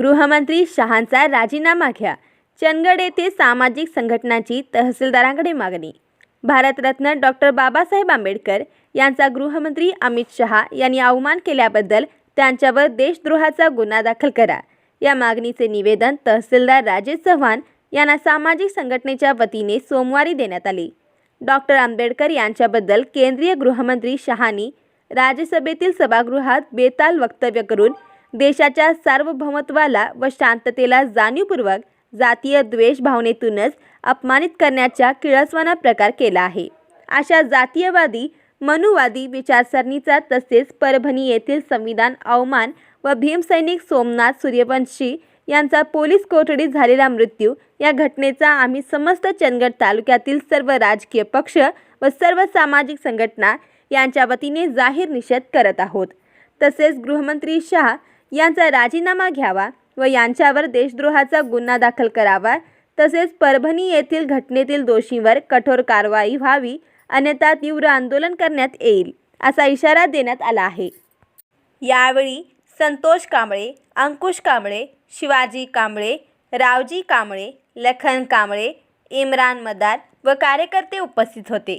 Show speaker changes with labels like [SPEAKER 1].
[SPEAKER 1] गृहमंत्री शहांचा राजीनामा घ्या. चंदगड येथे सामाजिक संघटनांची तहसीलदारांकडे मागणी. भारतरत्न डॉक्टर बाबासाहेब आंबेडकर यांचा गृहमंत्री अमित शहा यांनी अवमान केल्याबद्दल त्यांच्यावर देशद्रोहाचा गुन्हा दाखल करा. या मागणीचे निवेदन तहसीलदार राजेश चव्हाण यांना सामाजिक संघटनेच्या वतीने सोमवारी देण्यात आले. डॉक्टर आंबेडकर यांच्याबद्दल केंद्रीय गृहमंत्री शहानी राज्यसभेतील सभागृहात बेताल वक्तव्य करून देशाच्या सार्वभौमत्वाला व शांततेला जाणीवपूर्वक जातीय द्वेष भावनेतूनच अपमानित करण्याचा किळसवाना प्रकार केला आहे. अशा जातीयवादी मनुवादी विचारसरणीचा तसेच परभणी येथील संविधान अवमान व भीमसैनिक सोमनाथ सूर्यवंशी यांचा पोलीस कोठडीत झालेला मृत्यू या घटनेचा आम्ही समस्त चंदगड तालुक्यातील सर्व राजकीय पक्ष व सर्व सामाजिक संघटना यांच्या वतीने जाहीर निषेध करत आहोत. तसेच गृहमंत्री शहा यांचा राजीनामा घ्यावा व यांच्यावर देशद्रोहाचा गुन्हा दाखल करावा. तसेच परभणी येथील घटनेतील दोषींवर कठोर कारवाई व्हावी अन्यथा तीव्र आंदोलन करण्यात येईल असा इशारा देण्यात आला आहे. यावेळी संतोष कांबळे अंकुश कांबळे शिवाजी कांबळे रावजी कांबळे लखन कांबळे इम्रान मदार व कार्यकर्ते उपस्थित होते.